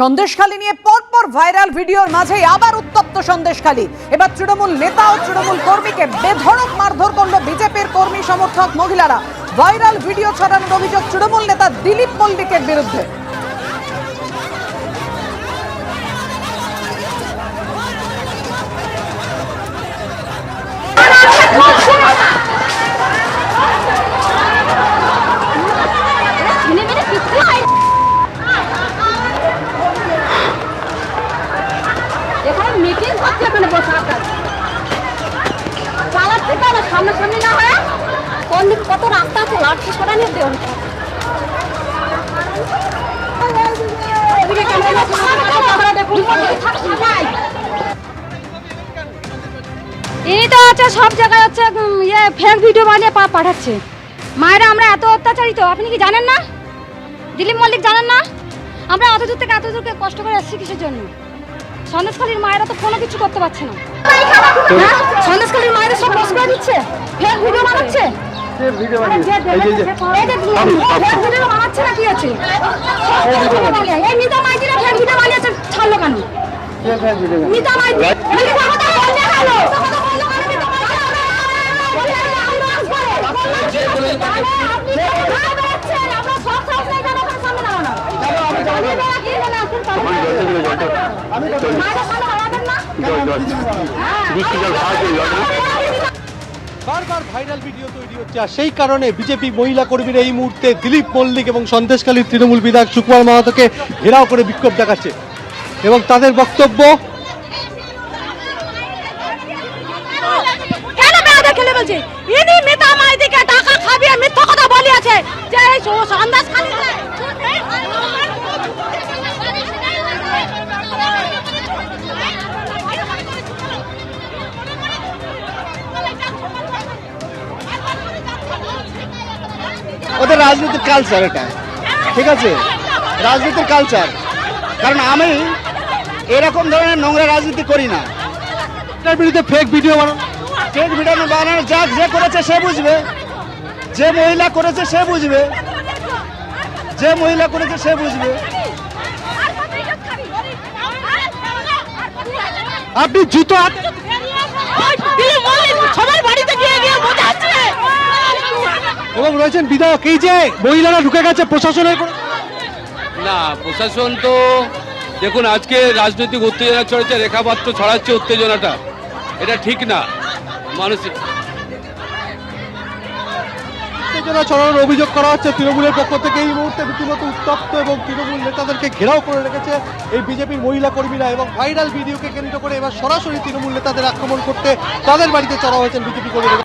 সন্দেশখালী নিয়ে পরপর ভাইরাল ভিডিওর মাঝেই আবার উত্তপ্ত সন্দেশখালী। এবার তৃণমূল নেতা ও তৃণমূল কর্মীকে বেধড়ক মারধর করল বিজেপির কর্মী সমর্থক মহিলারা। ভাইরাল ভিডিও ছড়ানোর অভিযোগ তৃণমূল নেতা দিলীপ মল্লিকের বিরুদ্ধে মেনে মেনে কিচ্ছু হয় না। কোন কত তো হচ্ছে সব জায়গায় হচ্ছে ইয়ে ফেক ভিডিও বানিয়ে পা পাঠাচ্ছে। মায়েরা, আমরা এত অত্যাচারিত, আপনি কি জানেন না? দিলীপ মল্লিক জানেন না? আমরা অত দূর থেকে এত দূরকে কষ্ট করে এসেছি কিসের জন্য? সন্দেশখালীর মায়েরা তো কোনো কিছু করতে পারছে না। হ্যাঁ? সন্দেশখালীর মায়েরা সব বস করে দিচ্ছে। ফেক ভিডিও বানাচ্ছে। আরে যে দেখে- এই যে ফেক ভিডিও বানাচ্ছে না কি আছে সব ফেক ভিডিও বানিয়ে। এই নিতা মাইতিরা ফেক ভিডিও বানিয়েছে ছাড়লো কেন নিতা মাইতি মিথ্যা কথা বললে কেন? বারবার ভাইরাল ভিডিও তৈরি হচ্ছে আর সেই কারণে বিজেপি মহিলা কর্মীরা এই মুহূর্তে দিলীপ মল্লিক এবং সন্দেশখালীর তৃণমূল বিধায়ক সুকুমার মাহাতোকে ঘেরাও করে বিক্ষোভ দেখাচ্ছে। এবং তাদের বক্তব্য ইনি মাইদিকে ওদের রাজনীতির কালচার এটা ঠিক আছে রাজনীতির কালচার কারণ আমি এরকম ধরনের নোংরা রাজনীতি করি না এটার বিরুদ্ধে ফেক ভিডিও বানানো ফেক ভিডিও বানানো যাক যে করেছে সে বুঝবে যে মহিলা করেছে সে বুঝবে যে মহিলা করেছে সে বুঝবে আপনি জুতো রয়েছেন বিধায়ক এই যে মহিলারা ঢুকে গেছে প্রশাসনের না প্রশাসন তো দেখুন আজকে রাজনৈতিক উত্তেজনা ছড়াচ্ছে রেখাপাত্র ছড়াচ্ছে উত্তেজনাটা। এটা ঠিক না মানুষ উত্তেজনা ছড়ানোর অভিযোগ করা হচ্ছে তৃণমূলের পক্ষ থেকে। এই মুহূর্তে রীতিমতো উত্তপ্ত এবং তৃণমূল নেতাদেরকে ঘেরাও করে রেখেছে এই বিজেপির মহিলা কর্মীরা এবং ভাইরাল ভিডিওকে কেন্দ্র করে এবার সরাসরি তৃণমূল নেতাদের আক্রমণ করতে তাদের বাড়িতে চড়া হয়েছেন বিজেপি কর্মীরা।